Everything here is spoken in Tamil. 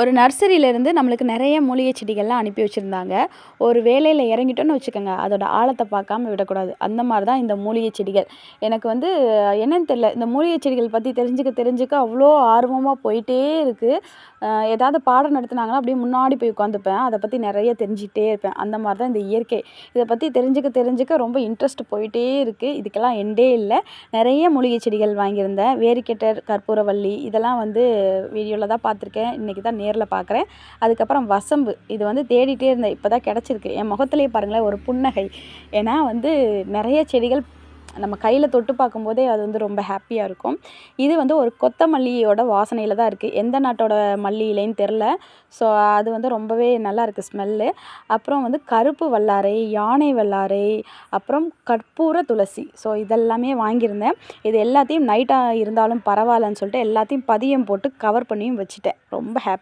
ஒரு நர்சரியிலேருந்து நம்மளுக்கு நிறைய மூலிகை செடிகள்லாம் அனுப்பி வச்சுருந்தாங்க. ஒரு வேலையில் இறங்கிட்டோன்னு வச்சுக்கோங்க அதோட ஆழத்தை பார்க்காம விடக்கூடாது. அந்த மாதிரி தான் இந்த மூலிகை செடிகள். எனக்கு வந்து என்னன்னு தெரில இந்த மூலிகை செடிகள் பற்றி தெரிஞ்சுக்க தெரிஞ்சுக்க அவ்வளோ ஆர்வமாக போயிட்டே இருக்குது ஏதாவது பாடம் நடத்துனாங்கன்னா அப்படியே முன்னாடி போய் உட்காந்துப்பேன். அதை பற்றி நிறைய தெரிஞ்சுக்கிட்டே இருப்பேன். அந்த மாதிரி தான் இந்த இயற்கை. இதை பற்றி தெரிஞ்சுக்க தெரிஞ்சுக்க ரொம்ப இன்ட்ரெஸ்ட் போயிட்டே இருக்குது இதுக்கெல்லாம் எண்டே இல்லை. நிறைய மூலிகை செடிகள் வாங்கியிருந்தேன். வேரிக்கெட்டர் கற்பூரவள்ளி இதெல்லாம் வந்து வீடியோவில் தான் பார்த்துருக்கேன். இன்றைக்கி தான் நேரில் பார்க்குறேன் அதுக்கப்புறம் வசம்பு. இது வந்து தேடிட்டே இருந்தேன் இப்போ தான் கிடச்சிருக்கு. என் முகத்துலேயே பாருங்களேன் ஒரு புன்னகை. ஏன்னா வந்து நிறைய செடிகள் நம்ம கையில் தொட்டு பார்க்கும்போதே அது வந்து ரொம்ப ஹாப்பியாக இருக்கும். இது வந்து ஒரு கொத்தமல்லியோட வாசனையில் தான் இருக்குது எந்த நாட்டோட மல்லி இல்லைன்னு தெரில ஸோ அது வந்து ரொம்பவே நல்லா இருக்குது ஸ்மெல்லு அப்புறம் வந்து கருப்பு வல்லாரை யானை வல்லாரை அப்புறம் கற்பூர துளசி. ஸோ இதெல்லாமே வாங்கியிருந்தேன். இது எல்லாத்தையும் நைட்டாக இருந்தாலும் பரவாயில்லன்னு சொல்லிட்டு எல்லாத்தையும் பதியம் போட்டு கவர் பண்ணியும் வச்சுட்டேன். ரொம்ப ஹாப்பி